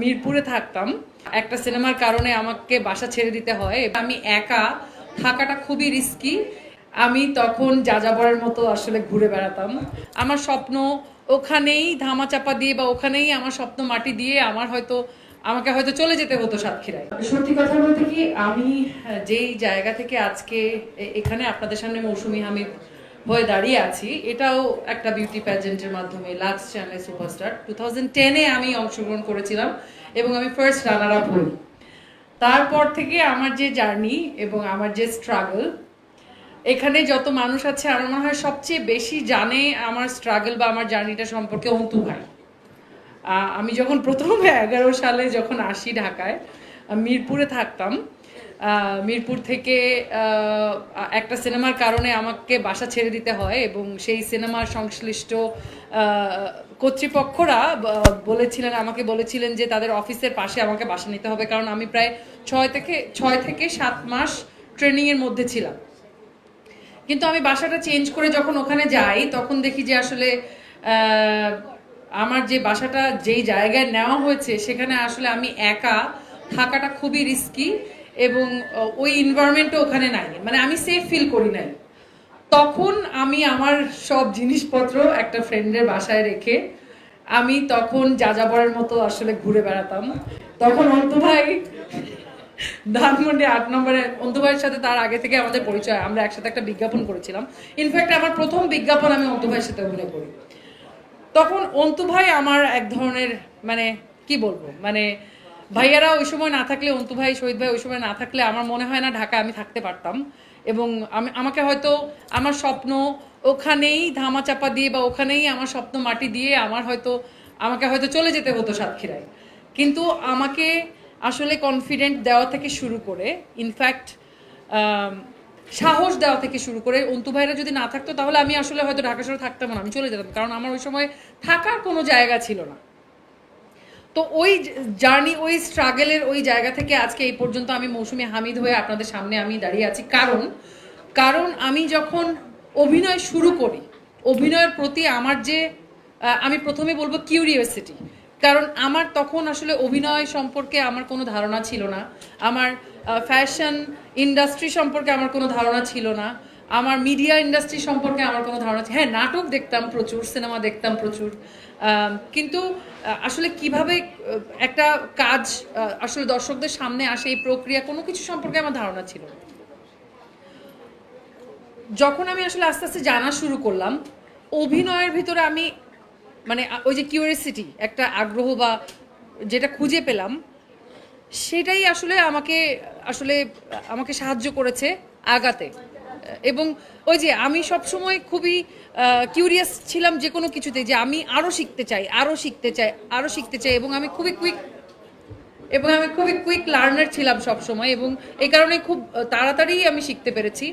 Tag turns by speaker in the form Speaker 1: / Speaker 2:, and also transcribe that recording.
Speaker 1: মিরপুরে থাকতাম। একটা সিনেমার কারণে আমাকে বাসা ছেড়ে দিতে হয়। আমি একা, থাকাটা খুবই রিস্কি আমি তখন যাযাবরের মতো আসলে ঘুরে বেড়াতাম। আমার স্বপ্ন ওখানেই ধামাচাপা দিয়ে বা ওখানেই আমার স্বপ্ন মাটি দিয়ে আমার হয়তো, আমাকে হয়তো চলে যেতে হতো সাতক্ষীরায়। সত্যি কথা বলতে কি, আমি যেই জায়গা থেকে আজকে এখানে আপনাদের সামনে মৌসুমী হামিদ হয়ে দাঁড়িয়ে আছি। এটাও একটা বিউটি প্যাজেন্টের মাধ্যমে Lux channel superstar two thousand ten আমি অংশগ্রহণ করেছিলাম এবং আমি ফার্স্ট রানার আপ হই। তারপর থেকে আমার যে জার্নি এবং আমার যে স্ট্রাগল এখানে যত মানুষ আছে, আমার মনে হয় সবচেয়ে বেশি জানে আমার স্ট্রাগল বা আমার জার্নিটা সম্পর্কে অন্তু ভাই। আমি যখন প্রথম এগারো সালে যখন আসি ঢাকায় মিরপুরে থাকতাম মিরপুর থেকে একটা সিনেমার কারণে আমাকে বাসা ছেড়ে দিতে হয় এবং সেই সিনেমার সংশ্লিষ্ট কর্তৃপক্ষরা বলেছিলেন, আমাকে বলেছিলেন যে তাদের অফিসের পাশে আমাকে বাসা নিতে হবে কারণ আমি প্রায় ছয় থেকে ছয় থেকে সাত মাস ট্রেনিংয়ের মধ্যে ছিলাম। কিন্তু আমি বাসাটা চেঞ্জ করে যখন ওখানে যাই, তখন দেখি যে আসলে আমার যে বাসাটা যেই জায়গায় নেওয়া হয়েছে, সেখানে আসলে আমি একা থাকাটা খুবই রিস্কি এবং ওই এনভায়রনমেন্টও ওখানে নাই। মানে আমি সেফ ফিল করি নাই। তখন আমি আমার সব জিনিসপত্র একটা ফ্রেন্ডের বাসায় রেখে আমি তখন যাযাবরের মতো আসলে ঘুরে বেড়াতাম। তখন অন্তু ভাই ধানমন্ডি আট নম্বরে, অন্তু ভাইয়ের সাথে তার আগে থেকে আমাদের পরিচয়, আমরা একসাথে একটা বিজ্ঞাপন করেছিলাম। ইনফ্যাক্ট আমার প্রথম বিজ্ঞাপন আমি অন্তু ভাইয়ের সাথে অভিনয় করি। তখন অন্তু ভাই আমার এক ধরনের মানে কি বলব? মানে ভাইয়ারা ওই সময় না থাকলে, অন্তু ভাই, শহীদ ভাই, ওই সময় না থাকলে আমার মনে হয় না ঢাকা আমি থাকতে পারতাম। এবং আমি, আমাকে হয়তো আমার স্বপ্ন ওখানেই ধামাচাপা দিয়ে বা ওখানেই আমার স্বপ্ন মাটি দিয়ে আমার হয়তো, আমাকে হয়তো চলে যেতে হতো সাতক্ষীরায়। কিন্তু আমাকে আসলে কনফিডেন্ট দেওয়া থেকে শুরু করে ইনফ্যাক্ট সাহস দেওয়া থেকে শুরু করে, অন্তু ভাইরা যদি না থাকতো, তাহলে আমি আসলে হয়তো ঢাকা শহরে থাকতাম না, আমি চলে যেতাম। কারণ আমার ওই সময় থাকার কোনো জায়গা ছিল না। তো ওই জার্নি, ওই স্ট্রাগলের ওই জায়গা থেকে আজকে এই পর্যন্ত আমি মৌসুমি হামিদ হয়ে আপনাদের সামনে আমি দাঁড়িয়ে আছি। কারণ কারণ আমি যখন অভিনয় শুরু করি, অভিনয়ের প্রতি আমার যে আমি প্রথমে বলব কিউরিওসিটি কারণ আমার তখন আসলে অভিনয় সম্পর্কে আমার কোনো ধারণা ছিল না, আমার ফ্যাশন ইন্ডাস্ট্রি সম্পর্কে আমার কোনো ধারণা ছিল না আমার মিডিয়া ইন্ডাস্ট্রি সম্পর্কে আমার কোনো ধারণা হ্যাঁ নাটক দেখতাম প্রচুর সিনেমা দেখতাম প্রচুর। কিন্তু আসলে কীভাবে একটা কাজ আসলে দর্শকদের সামনে আসে এই প্রক্রিয়া, কোনো কিছু সম্পর্কে আমার ধারণা ছিল যখন আমি আসলে আস্তে আস্তে জানা শুরু করলাম, অভিনয়ের ভিতরে আমি মানে ওই যে কিউরিয়াসিটি একটা আগ্রহ বা যেটা খুঁজে পেলাম, সেটাই আসলে আমাকে আসলে আমাকে সাহায্য করেছে আগাতে। এবং ওই যে আমি সব সময় খুবই কিউরিয়াস ছিলাম যে কোনো কিছুতে, যে আমি আরও শিখতে চাই আরও শিখতে চাই আরও শিখতে চাই, এবং আমি খুবই কুইক এবং আমি খুবই কুইক লার্নার ছিলাম সব সময় এবং এই কারণে খুব তাড়াতাড়ি আমি শিখতে পেরেছি।